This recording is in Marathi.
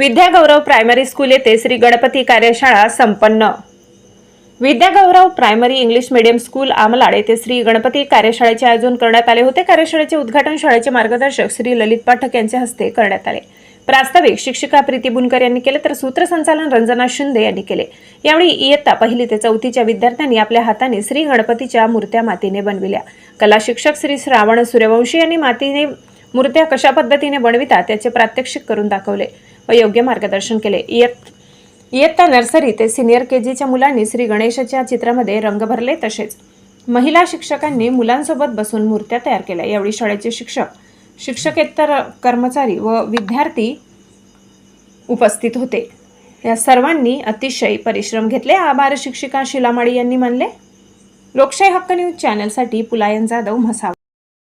विद्यागौरव प्रायमरी स्कूल येथे श्री गणपती कार्यशाळा संपन्न. Vidyagaurav primary English medium school Amalad येथे श्री गणपती कार्यशाळेचे आयोजन करण्यात आले होते. कार्यशाळेचे उद्घाटन शाळेचे मार्गदर्शक श्री ललित पाठक यांच्या हस्ते करण्यात आले. प्रास्ताविक शिक्षिका प्रीती बुनकर यांनी केले तर सूत्रसंचालन रंजना शिंदे यांनी केले. यावेळी इयत्ता पहिली ते चौथीच्या विद्यार्थ्यांनी आपल्या हाताने श्री गणपतीच्या मूर्त्या मातीने बनविल्या. कला शिक्षक श्री श्रावण सूर्यवंशी यांनी मातीने मूर्त्या कशा पद्धतीने बनवितात त्याचे प्रात्यक्षिक करून दाखवले. व योग्य मार्गदर्शन केले. इयत इयत्ता नर्सरी ते सिनियर के जीच्या मुलांनी श्री गणेशाच्या चित्रामध्ये रंग भरले तसेच महिला शिक्षकांनी मुलांसोबत बसून मूर्त्या तयार केल्या. यावेळी शाळेचे शिक्षक शिक्षकेतर कर्मचारी व विद्यार्थी उपस्थित होते. या सर्वांनी अतिशय परिश्रम घेतले. आभार शिक्षिका शिलामाळी यांनी मानले. लोकशाही हक्क न्यूज चॅनलसाठी पुलायन जाधव म्हसाव